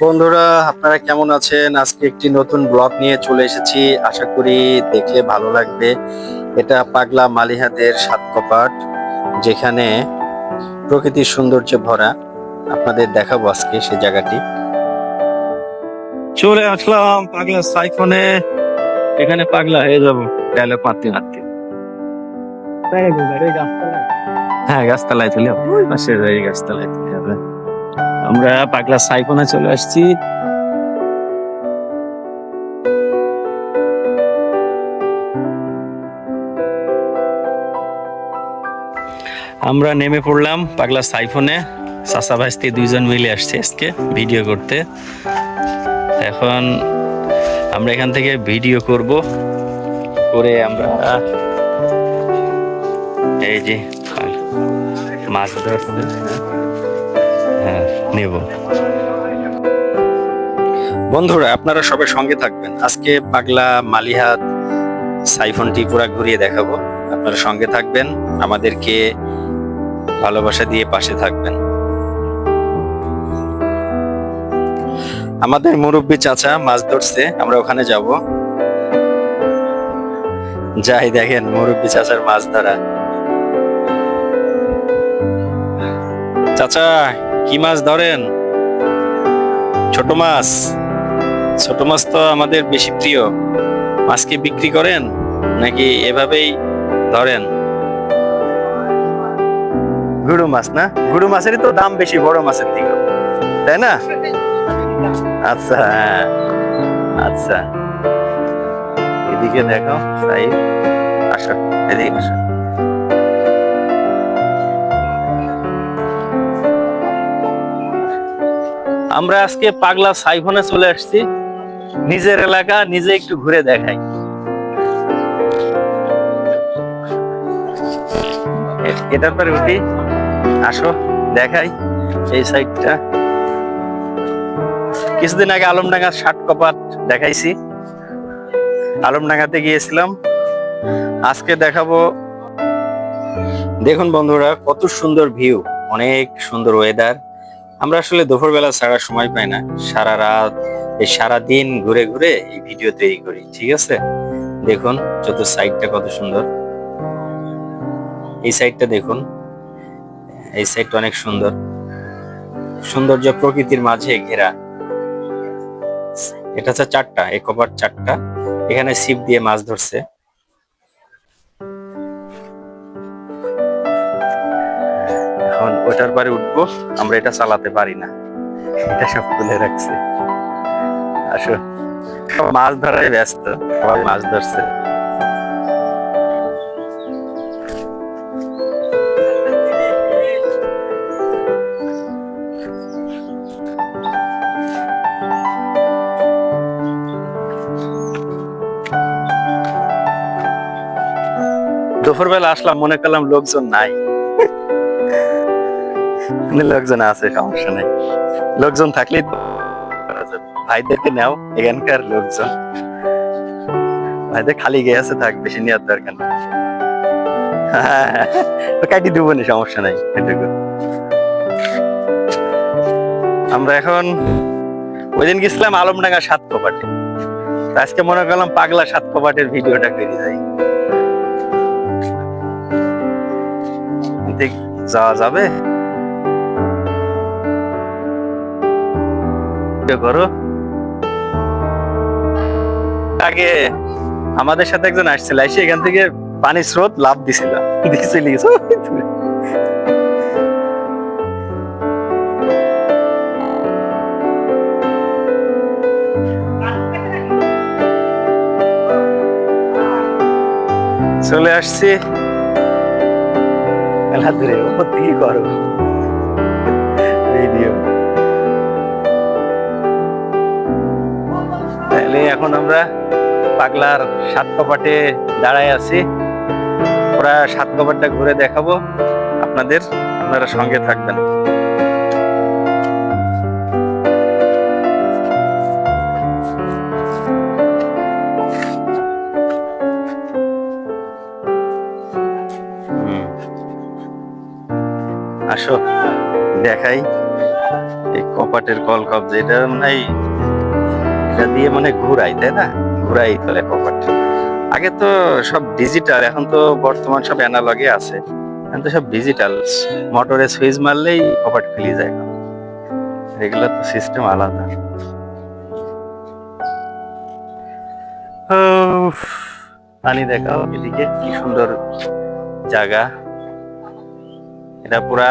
বন্ধুরা আপনারা কেমন আছেন? আজকে একটি নতুন ব্লগ নিয়ে চলে এসেছি। আশা করি দেখলে ভালো লাগবে। এটা পাগলা মালিহাদের সাত কপাট যেখানে প্রকৃতির সৌন্দর্যে ভরা। আপনাদের দেখাবো আজকে সে জায়গাটি। চলে আসলাম পাগলা সাইফোনে। এখানে পাগলা হয়ে যাব। ডায়লগ মারতে মারতে হ্যাঁ গাছতলায় চলে ওই গাছতলায় চলে যাবে আমরা পাগলা সাইফোনে চলে আসছি। আমরা নেমে পড়লাম পাগলা সাইফোনে। সাসা ভাইস্তি দুইজন মিলে আসছে আজকে ভিডিও করতে। এখন আমরা এখান থেকে ভিডিও করব। করে আমরা এই যে মাছ ধরতে। নেব। বন্ধুরা, আপনারা সবাই সঙ্গে থাকবেন। আজকে পাগলা মালিহাত সাইফোনটি পুরা ঘুরিয়ে দেখাবো। আপনারা সঙ্গে থাকবেন, আমাদেরকে ভালোবাসা দিয়ে পাশে থাকবেন। আমাদের মুরব্বী চাচা মাছ ধরছে, আমরা ওখানে যাব। যাই দেখেন, মুরব্বী চাচার মাছ ধরা। চাচা কি মাছ ধরেন? ছোট মাছ। ছোট মাছ তো আমাদের বেশি প্রিয়। মাছকে বিক্রি করেন নাকি এভাবেই ধরেন? গুড়ু মাছ না? গুড়ু মাছেরই তো দাম বেশি, বড় মাছের থেকে তাই না? আচ্ছা হ্যাঁ। আচ্ছা। এদিকে দেখো সাই আসো। এদিকে আসো আমরা আজকে পাগলা সাইফোনে চলে আসছি। নিজের এলাকা, নিজে একটু ঘুরে দেখাই। এটার পরে উঠি আসো, দেখাই এই সাইডটা। কিছুদিন আগে আলমডাঙ্গার ষাট কপাট দেখাইছি। আলমডাঙ্গাতে গিয়েছিলাম। আজকে দেখাবো। দেখুন বন্ধুরা, কত সুন্দর ভিউ, অনেক সুন্দর ওয়েদার আমরা আসলে দুপুরবেলা ছাড়া সময় পাই না। সারা রাত, এই সারা দিন ঘুরে ঘুরে এই ভিডিও তৈরি করি, ঠিক আছে? দেখুন, যত সাইডটা কত সুন্দর। এই সাইডটা দেখুন, এই সাইডটা অনেক সুন্দর। সৌন্দর্য প্রকৃতির মাঝে ঘেরা। এটা হচ্ছে চারটা, এই কভার চারটা। এখানে ছিপ দিয়ে মাছ ধরছে। এখন ওটার পরে উঠবো, আমরা এটা চালাতে পারি না। এটা সব তুলে রাখছে। আসো। মাছ ধরায় ব্যস্ত, সবাই মাছ ধরছে। দুপুরবেলা আসলাম, মনে করলাম লোকজন নাই। লোকজন আছে, সমস্যা নেই। লোকজন যাবে। ভাইদেরকে নাও, এখানকার লোকজন। ভাইদের খালি গিয়ে আছে থাক, বেশি নেওয়ার দরকার নেই। কাটি দেবো না, সমস্যা নাই আমরা এখন ওই দিন গেছিলাম আলমডাঙ্গা সাত কপাটে। আজকে মনে করলাম পাগলা সাত কপাটের ভিডিওটা করে যাই। যাওয়া যাবে? ভিডিও করো আগে আমাদের সাথে একজন আসছিল, এসে এখান থেকে পানি স্রোত লাভ দিছিল। দিছিল চলে আসছি। ওপর থেকে করো। ভিডিও। তাহলে এখন আমরা পাগলার সাত কপাটে দাঁড়ায় আছি। ওরা সাত কপাটটা ঘুরে দেখাবো। আপনাদের, আপনারা সঙ্গে থাকবেন। আসো, দেখাই। এই কপাটের কল কবজা এটা মানে এটা দিয়ে মানে ঘুরাই, তাই না? ঘুরাই তাহলে কপাট আগে তো সব ডিজিটাল এখন তো বর্তমান সব অ্যানালগে আছে। এখন তো সব ডিজিটাল মোটরে সুইচ মারলেই কপাট খুলে যায়। এগুলো তো সিস্টেম আলাদা। পানি দেখাও এদিকে, কি সুন্দর জায়গা। এটা পুরা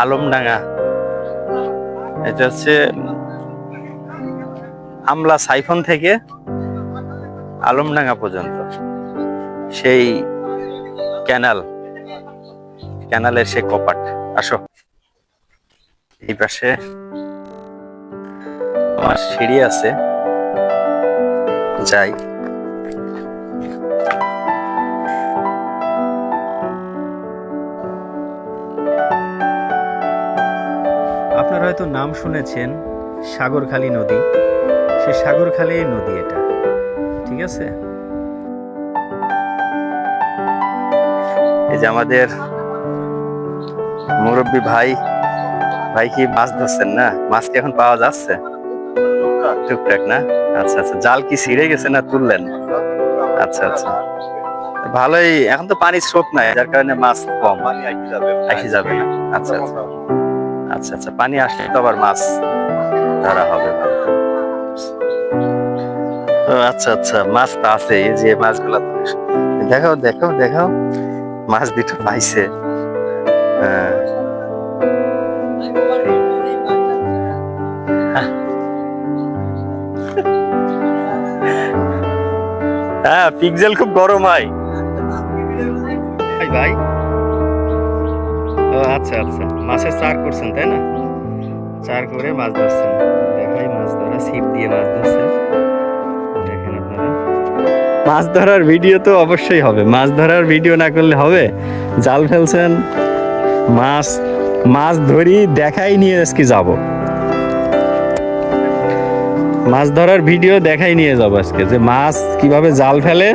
আলমডাঙ্গা। এটা হচ্ছে আমলা সাইফন থেকে আলমডাঙ্গা পর্যন্ত। সেই ক্যানাল, ক্যানালের সে কপাট। আসো। এই পাশে আমার সিঁড়ি আছে। যাই। আপনারা হয়তো নাম শুনেছেন সাগরখালী নদী। সে সাগরখালী নদী এটা। ঠিক আছে? এই যে আমাদের মুরব্বী ভাই ভাই কি মাছ ধরছেন না? মাছ কি এখন পাওয়া যাচ্ছে? টুকটাক না? আচ্ছা আচ্ছা। জাল কি ছিঁড়ে গেছে না তুললেন? আচ্ছা আচ্ছা। ভালোই এখন তো পানির স্রোত নাই যার কারণে মাছ কম। আসি যাবে না? আচ্ছা আচ্ছা। আচ্ছা আচ্ছা। পানি আসলে তো আবার মাছ ধরা হবে। আচ্ছা আচ্ছা। মাছ তো আছে যে মাছগুলা তো দেখাও দেখাও দেখাও। মাছ দুটো পাইছে। হ্যাঁ। হ্যাঁ পিকজেল খুব গরম হয়। ভাই। ও আচ্ছা আচ্ছা। মাছের চার করছেন, তাই না? চার করে মাছ ধরছেন। দেখাই মাছ ধরা, ছিপ দিয়ে মাছ ধরছেন। মাছ ধরার ভিডিও তো অবশ্যই হবে। মাছ ধরার ভিডিও না করলে হবে? জাল ফেলছেন, মাছ মাছ ধরি দেখাই নিয়ে আজকে যাব। মাছ ধরার ভিডিও দেখাই নিয়ে যাব আজকে, যে মাছ কীভাবে জাল ফেলে,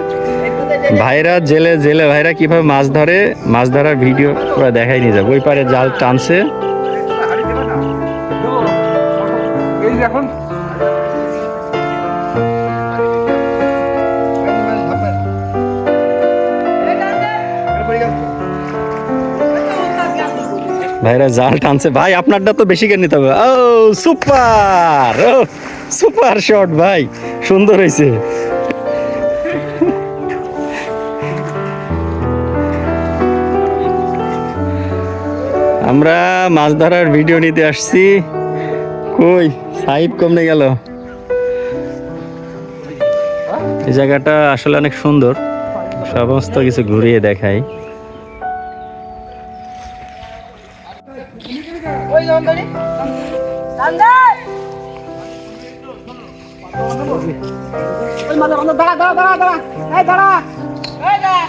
ভাইরা জেলে জেলে ভাইরা কীভাবে মাছ ধরে, মাছ ধরার ভিডিও দেখাই নিয়ে যাব। ওই পারে জাল টানছে। এখন ভাইরা জাল টানছে। ভাই, আপনারটা তো বেশি করে নিতে হবে? ও, সুপার! ও, সুপার শট, ভাই। সুন্দর হয়েছে আমরা মাছ ধরার ভিডিও নিতে আসছি। কই? সাইড কমনে গেল। এই জায়গাটা আসলে অনেক সুন্দর। সমস্ত কিছু ঘুরিয়ে দেখাই। নন্দনী দাঁড়া দাঁড়া দাঁড়া দাঁড়া। এই দাঁড়া। এই দাঁড়া?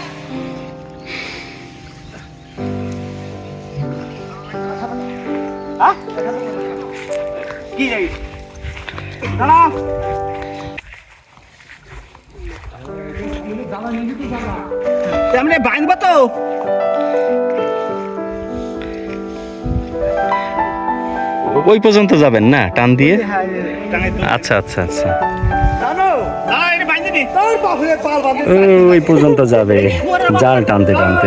কি যাই দাঁড়া। তেমনি বাঁধবা তো। ওই পর্যন্ত যাবেন না? টান দিয়ে? আচ্ছা আচ্ছা আচ্ছা। ওই পর্যন্ত যাবে। জাল টানতে টানতে।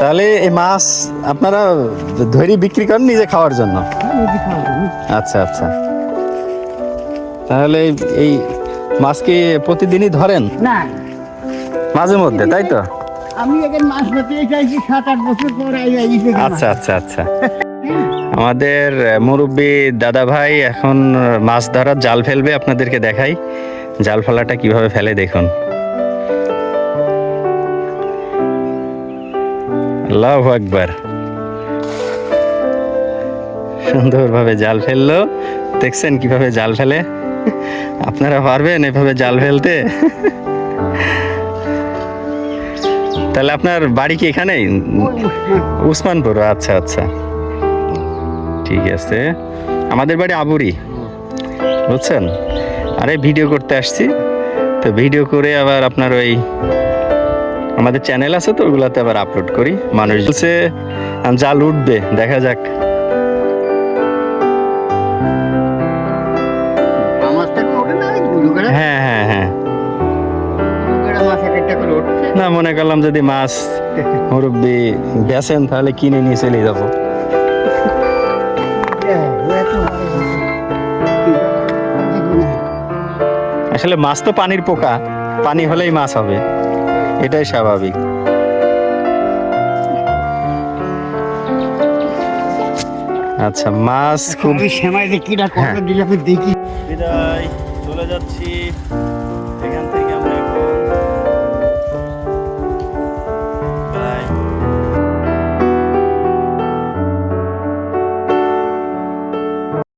তাহলে এই মাছ আপনারা ধরি বিক্রি করেন নিজে খাওয়ার জন্য? আচ্ছা আচ্ছা। তাহলে এই- এই মাছ কি প্রতিদিনই ধরেন? না। মাঝে মধ্যে তাই তো? আচ্ছা আচ্ছা আচ্ছা। আমাদের মুরব্বী দাদা ভাই এখন মাছ ধরার জাল ফেলবে, আপনাদেরকে দেখাই। জাল ফেলাটা কীভাবে ফেলে, দেখুন। আল্লাহ আকবার। সুন্দরভাবে জাল ফেলল। দেখছেন কীভাবে জাল ফেলে? আপনারা পারবেন এভাবে জাল ফেলতে? তাহলে আপনার বাড়ি কি এখানেই উসমানপুর আচ্ছা আচ্ছা। ঠিক আছে। আমাদের বাড়ি আবুরি। বুঝছেন? আরে ভিডিও করতে আসছি। তো ভিডিও করে আবার আপনার ওই আমাদের চ্যানেল আছে তো, ওগুলাতে আবার আপলোড করি। মানুষ বলছে জাল উঠবে, দেখা যাক। না মনে করলাম যদি মাছ মুরব্বি বেচেন তাহলে কিনে নিয়ে চলে যাব। আসলে মাছ তো পানির পোকা পানি হলেই মাছ হবে। এটাই স্বাভাবিক। আচ্ছা মাছ খুব আমি সেমাই যে কিটা কত দিলে আমি দেখি। বিদায় চলে যাচ্ছি।